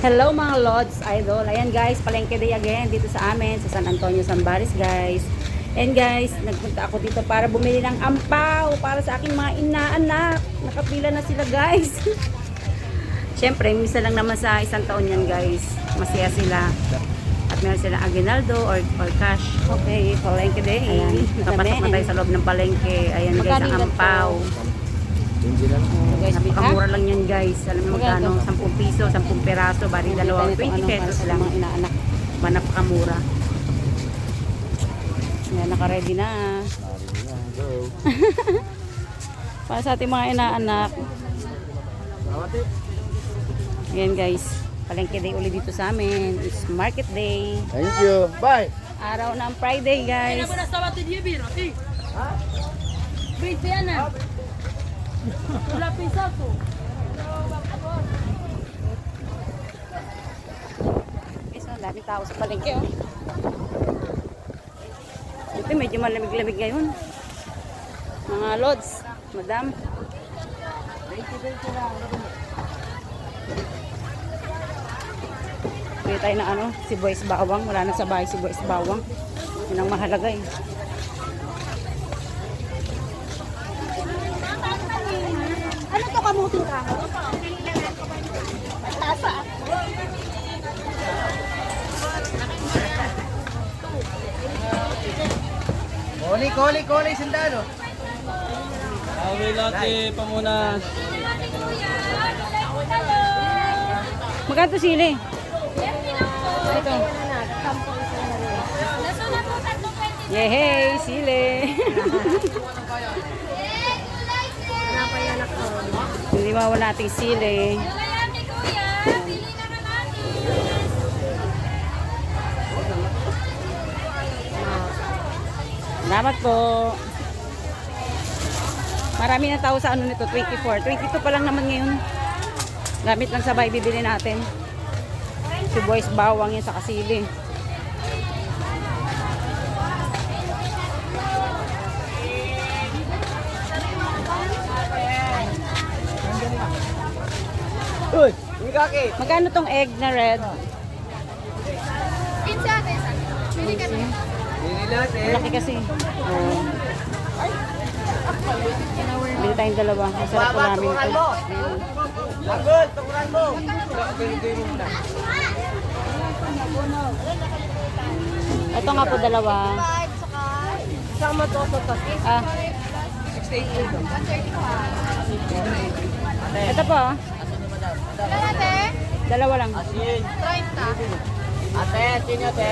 Hello mga Lods Idol. Ayan guys, palengke day again dito sa amin sa San Antonio, Zambales guys. And guys, nagpunta ako dito para bumili ng ampaw para sa aking mga inaanak. Nakapila na sila guys. Siyempre, misa lang naman sa isang taon yan guys. Masaya sila. At meron silang aguinaldo or, or cash. Okay, palengke day. Ayan, Napasok na tayo sa loob ng palengke. Ayan guys, ang yung ampaw. ganito? guys, Napakamura lang yan guys. Alam mo magkano? Magkano? 10 piso, 10 peraso, bali dalawang 20 pesos lang. ano, Mga inaanak. Ba napakamura. Yan, naka-ready na. Para sa ating mga inaanak. Ayan guys, palengke day ulit dito sa amin. It's market day. Thank you. Bye. Araw ng Friday guys. Guys, ang daming tao sa palengke oh. Ito medyo malamig-lamig ngayon. Mga lods, madam. Pili tayo na ano, si Boys Bawang. Wala na sa bahay si Boys Bawang. Yun ang mahalaga eh. Ano to kamuting kahoy? Tasa. Koli, koli, koli, sandalo. Away latte pamunas. Magkano sili? Ito. Yehey, sili. Hindi mawala nating sili. Salamat po. Marami na tao sa ano nito, 24. 22 pa lang naman ngayon. Gamit lang sabay bibili natin. Si Boys Bawang yan sa kasili. Uy, kaki. Magkano tong egg na red? Hindi natin. Malaki kasi. Oo. Bili tayong dalawa. Masarap po namin ito. Agol, tukuran mo. Ito nga po dalawa. Sama to to to. Ah, ito po. Ah. Dalawa lang. Ate, sino ate?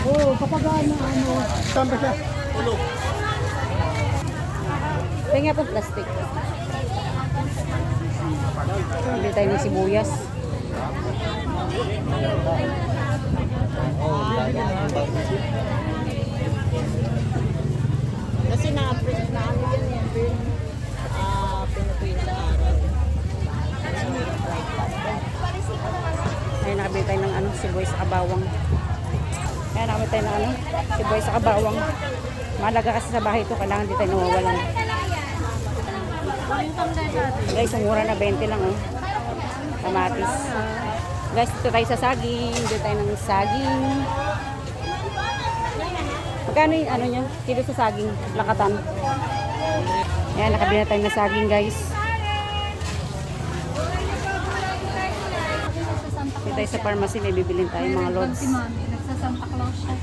Oh, kapag ano, ano. Tamba siya. Ito nga po plastic. Bili tayo ng sibuyas. Kasi na-print na ano yan yan. Pin, ah, pinutuin sa araw. Ayun, nakabili tayo ng ano, sibuyas sa kabawang. Ayan, nakabili tayo ng ano, sibuyas sa kabawang. Mahalaga kasi sa bahay ito, kailangan di tayo nawawalan. Guys, ang mura na 20 lang oh. Kamatis. Guys, dito tayo sa saging. Dito tayo ng saging. Magkano yung ano nyo? Kilo sa saging. Lakatan. Ayan, nakabili na tayo ng saging guys. Dito tayo sa pharmacy, may bibilin tayo mga lods. Nagsasanta Claus siya.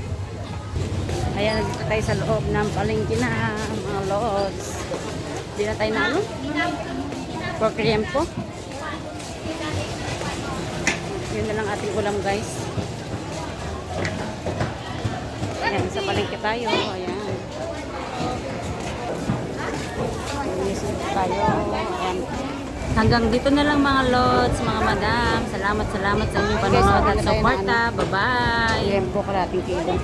Ayan, nandito tayo sa loob ng palengke na mga lods. Na tayo na ano? For kriyempo. Yun na lang ating ulam guys. Ayan, sa palengke tayo. Ayan. Ayan, tayo. Ayan. Hanggang dito na lang mga lods, mga madam. Salamat, salamat sa inyong panonood at suporta. Bye-bye. Kriyempo ka nating kilo.